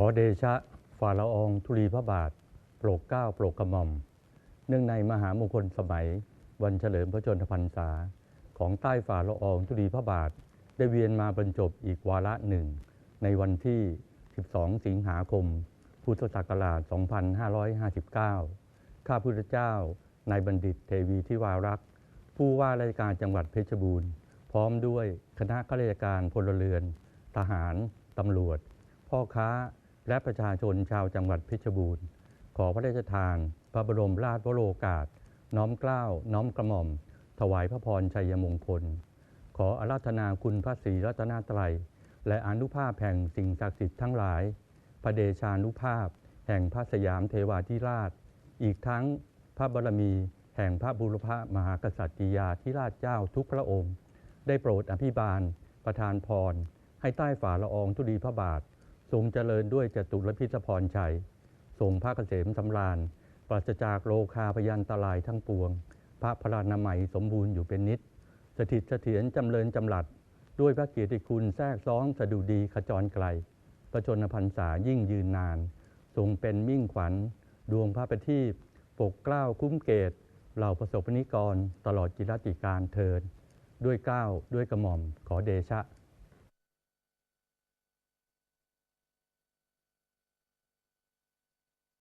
ขอเดชะฝ่าละอองธุลีพระบาท โปรดเกล้าโปรดกระหม่อม เนื่องในมหามงคลสมัย วันเฉลิมพระชนมพรรษา ของใต้ฝ่าละอองธุลีพระบาท ได้เวียนมาบรรจบอีกวาระหนึ่ง ในวันที่ 12 สิงหาคม พุทธศักราช 2559 ข้าพุทธเจ้านายบัณฑิตเทวีทิวารักษ์ผู้ว่าราชการจังหวัดเพชรบูรณ์ พร้อมด้วยคณะข้าราชการพลเรือน ทหาร ตำรวจ พ่อค้า และประชาชนชาวจังหวัดเพชรบูรณ์ ขอพระราชทาน พระบรมราชวโรกาส น้อมเกล้า น้อมกระหม่อม ถวายพระพรชัยมงคล ขออาราธนาคุณพระศรีรัตนตรัย และอนุภาพแห่งสิ่งศักดิ์สิทธิ์ทั้งหลาย พระเดชานุภาพ แห่งพระสยามเทวาธิราช อีกทั้งพระบารมีแห่งพระบุรพมหากษัตริยาธิราชเจ้าทุกพระองค์ ได้โปรดอภิบาล ประทานพร ให้ใต้ฝ่าละอองธุลีพระบาท ทรงเจริญด้วยจตุรพิธพรชัย ทรงพระเกษมสำราญ ปราศจากโลคาพยันตรายทั้งปวง พระพลานามัยสมบูรณ์อยู่เป็นนิด สถิตเสถียรจำเริญจำหลัด ด้วยพระเกียรติคุณแทรกซ้องสะดุดีขจรไกล ประชนพรรษายิ่งยืนนาน ทรงเป็นมิ่งขวัญ ดวงพระประทีปปกเกล้าคุ้มเกตเหล่าประสบนิกรตลอดจิรติการเทินด้วยเกล้าวด้วยกระหม่อมขอเดชะ